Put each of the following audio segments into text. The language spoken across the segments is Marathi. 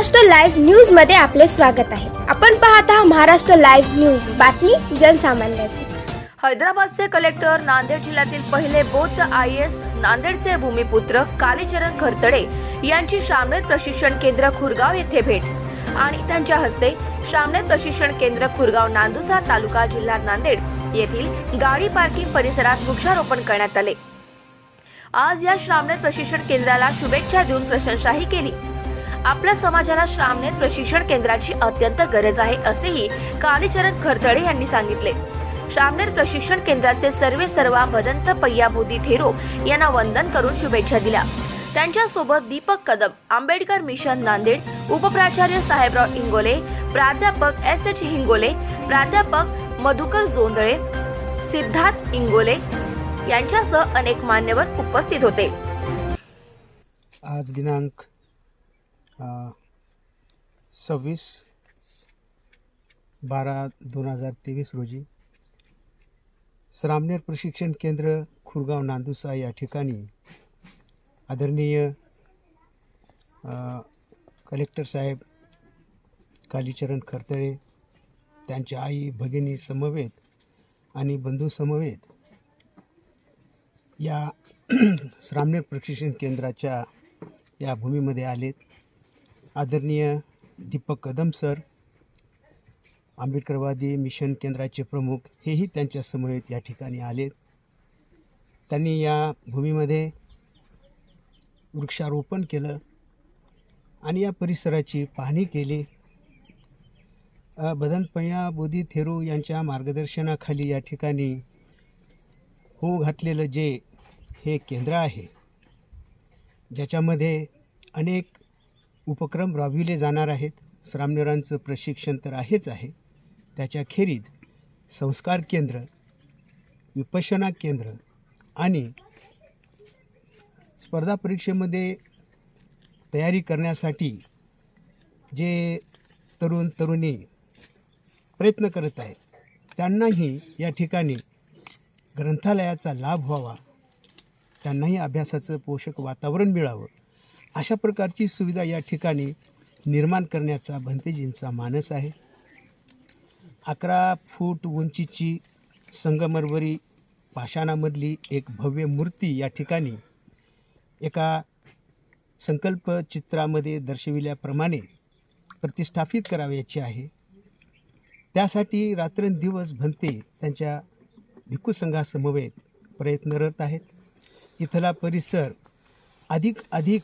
महाराष्ट्र लाईव्ह न्यूजमध्ये आपले स्वागत आहे. आपण पाहत आहात महाराष्ट्र लाईव्ह न्यूज. बातमी जनसामान्याची. हैदराबादचे कलेक्टर नांदेड जिल्ह्यातील पहिले बौद्ध आय एस नांदेडचे भूमिपुत्र कालीचरण खरतडे यांची शामनेर प्रशिक्षण केंद्र खुरगाव येथे भेट. आणि त्यांच्या हस्ते शामनेर प्रशिक्षण केंद्र खुरगाव नांदुसा तालुका जिल्हा नांदेड येथील गाडी पार्किंग परिसरात वृक्षारोपण करण्यात आले. आज या श्रामनेत प्रशिक्षण केंद्राला शुभेच्छा देऊन प्रशंसाही केली. आपल्या समाजाला श्रामनेर प्रशिक्षण केंद्राची अत्यंत गरज आहे असेही कालीचरण खरतडे यांनी सांगितले. श्रामनेर प्रशिक्षण केंद्राचे सर्वे सर्वा भदंत पय्याबुद्धी थेरो यांना वंदन करून शुभेच्छा दिल्या. त्यांच्यासोबत दीपक कदम आंबेडकर मिशन नांदेड उपप्राचार्य साहेबराव इंगोले प्राध्यापक एस एच हिंगोले प्राध्यापक मधुकर जोंधळे सिद्धार्थ इंगोले यांच्यासह अनेक मान्यवर उपस्थित होते. आज दिनांक सव्वीस बारा दोन हजार तेवीस रोजी श्रामनेर प्रशिक्षण केंद्र खुरगाव नांदुसा या ठिकाणी आदरणीय कलेक्टर साहेब कालीचरण खरतळे त्यांच्या आई भगिनी समवेत आणि बंधू समवेत या श्रामनेर प्रशिक्षण केंद्राच्या या भूमीमध्ये आलेत. आदरणीय दीपक कदम सर आंबेडकरवादी मिशन केंद्राचे प्रमुख हेही त्यांच्या समवेत या ठिकाणी आलेत. त्यांनी या भूमीमध्ये वृक्षारोपण केलं आणि या परिसराची पाहणी केली. बदनपया बोधी थेरू यांच्या मार्गदर्शनाखाली या ठिकाणी हो घातलेलं जे हे केंद्र आहे ज्याच्यामध्ये अनेक उपक्रम राबविले जाणार आहेत. श्रामणेरांचं प्रशिक्षण तर आहेच आहे. त्याच्याखेरीज संस्कार केंद्र विपशना केंद्र आणि स्पर्धा परीक्षेमध्ये तयारी करण्यासाठी जे तरुण तरुणी प्रयत्न करत आहेत त्यांनाही या ठिकाणी ग्रंथालयाचा लाभ व्हावा. त्यांनाही अभ्यासाचं पोषक वातावरण मिळावं. अशा प्रकारची सुविधा या ठिकाणी निर्माण करण्याचा भंतेजींचा मानस आहे. अकरा फूट उंचीची संगमरवरी पाषाणामधली एक भव्य मूर्ती या ठिकाणी एका संकल्प चित्रामध्ये दर्शविल्याप्रमाणे प्रतिष्ठापित करावयाची आहे. त्यासाठी रात्रंदिवस भंते त्यांच्या भिक्खू संघासमवेत प्रयत्नरत आहेत. इथला परिसर अधिक अधिक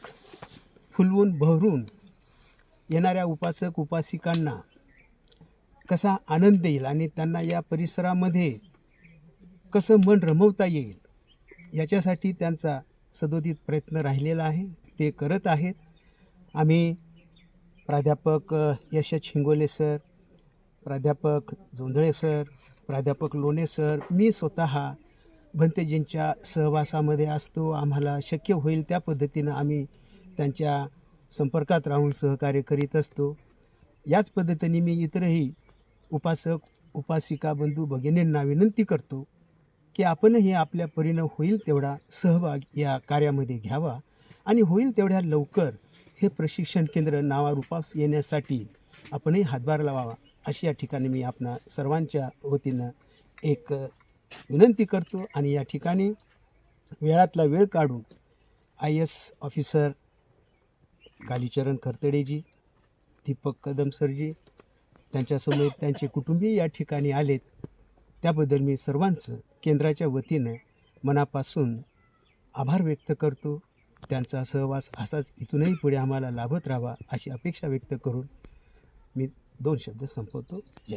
फुलवून बहरून येणाऱ्या उपासक उपासिकांना कसा आनंद येईल आणि त्यांना या परिसरामध्ये कसं मन रमवता येईल याच्यासाठी त्यांचा सदोदित प्रयत्न राहिलेला आहे. ते करत आहेत. आम्ही प्राध्यापक यश एच हिंगोले सर प्राध्यापक जोंधळे सर प्राध्यापक लोणे सर मी स्वतः भंतेजींच्या सहवासामध्ये असतो. आम्हाला शक्य होईल त्या पद्धतीनं आम्ही त्यांच्या संपर्कात राहून सहकार्य करीत असतो. याच पद्धतीने मी इतरही उपासक उपासिका बंधू भगिनींना विनंती करतो की आपणही आपल्या परीनं होईल तेवढा सहभाग या कार्यामध्ये घ्यावा आणि होईल तेवढ्या लवकर हे प्रशिक्षण केंद्र नावारूपास येण्यासाठी आपणही हातभार लावावा अशी या ठिकाणी मी आपणा सर्वांच्या वतीनं एक विनंती करतो आणि या ठिकाणी वेळातला वेळ काढून आय एस ऑफिसर कालीचरण खरतडेजी दीपक कदम सरजी त्यांच्यासमोर त्यांचे कुटुंबीय या ठिकाणी आलेत. त्याबद्दल मी सर्वांचं केंद्राच्या वतीनं मनापासून आभार व्यक्त करतो. त्यांचा सहवास असाच इथूनही पुढे आम्हाला लाभत राहावा अशी अपेक्षा व्यक्त करून मी दोन शब्द संपवतो. जय